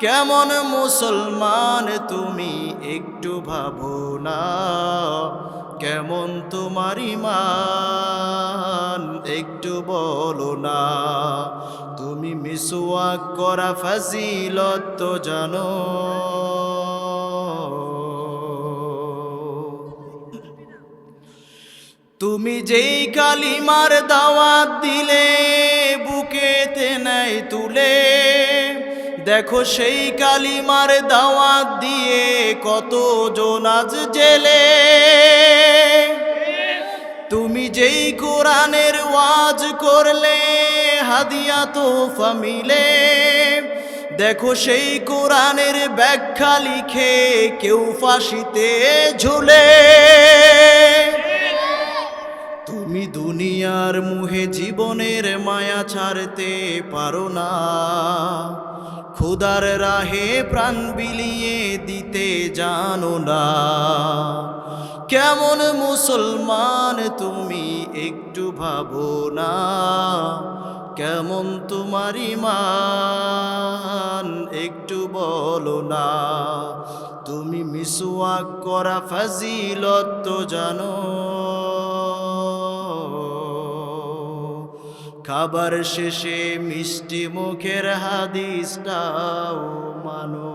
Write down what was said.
কেমন মুসলমান তুমি একটু ভাবো না? কেমন তোমার ইমান একটু বলো না? তুমি মিসওয়াক করা ফাজিলত তো জানো। তুমি যেই কালিমার দাওয়াত দিলে, বুকেতে নেয় তুলে দেখো সেই কালিমার দাওয়াত দিয়ে কত জোনাজ জেলে। তুমি যেই কোরআনের ওয়াজ করলে, হাদিয়া তোফা মিলে। দেখো সেই কোরআনের ব্যাখ্যা লিখে কেউ ফাঁসিতে ঝুলে। তুমি দুনিয়ার মুহে জীবনের মায়া ছাড়তে পারো না। খুদার রাহে প্রাণ বিলিয়ে দিতে জানো না। কেমন মুসলমান তুমি একটু ভাবো না। কেমন তোমার ইমান একটু বলো না। তুমি মিসওয়াক করা ফাজিলত জানো। খাবার শেষে মিষ্টি মুখের হাদিসটাও মানো।